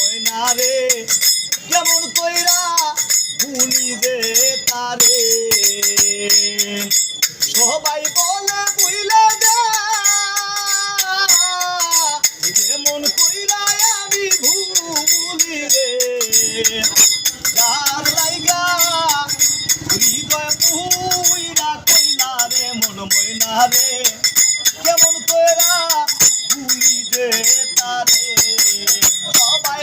ময়না রে। কেমন কইরা ভুলি দে তারে। সবাই বলে বুইলে কেমন কইরা আমি ভুলি রে। যার লাইগা হৃদয় পুইরা কইলা রে, মন ময়না রে। কেমন কইরা ভুলি দে তারে। সবাই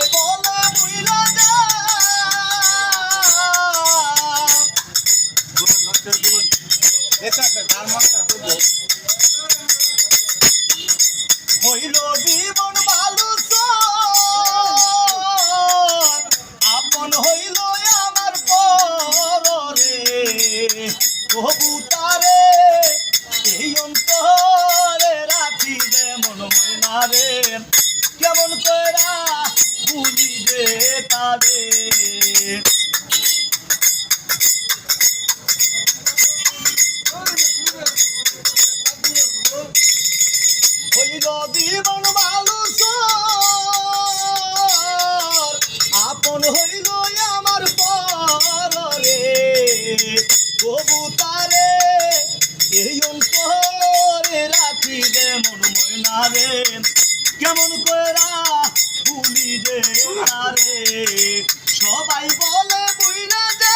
ময়নারে কেমন করা ভুলি দে তারে। হইল জীবন ভালো আপন হইল আমার পরে কবুতারে রাখি দে মন ময়নারে কেমন করা ভুলি দে তারে সবাই বলে বুইনা দে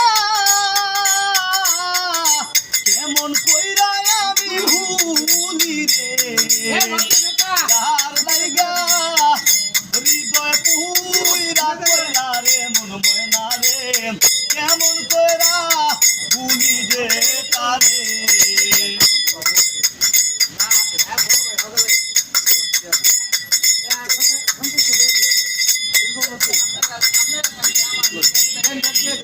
কেমন কইরা আমি ভুলি রে? যার লাইগা হৃদয় পুইরা কইরা রে মন ময়না রে? কেমন কইরা ভুলি দে তারে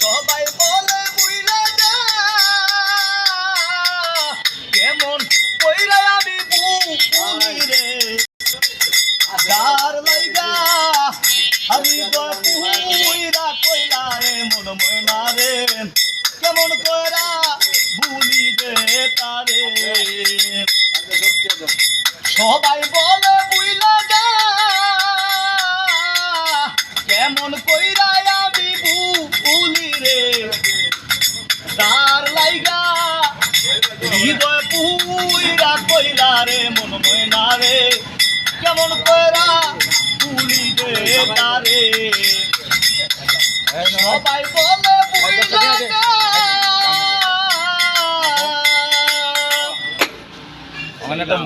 সবাই বলে বুইলে কেমন কইরা আমি ভুলি রে। যার লাইগা আমি পুইরা কইলা রে মন ময়না রে। কেমন করা ভুলি দে তারে। সবাই বলে রে মন ময়না রে কেমন কইরা ভুলি দে তারে সবাই বলে বুইলা যা মানে একটা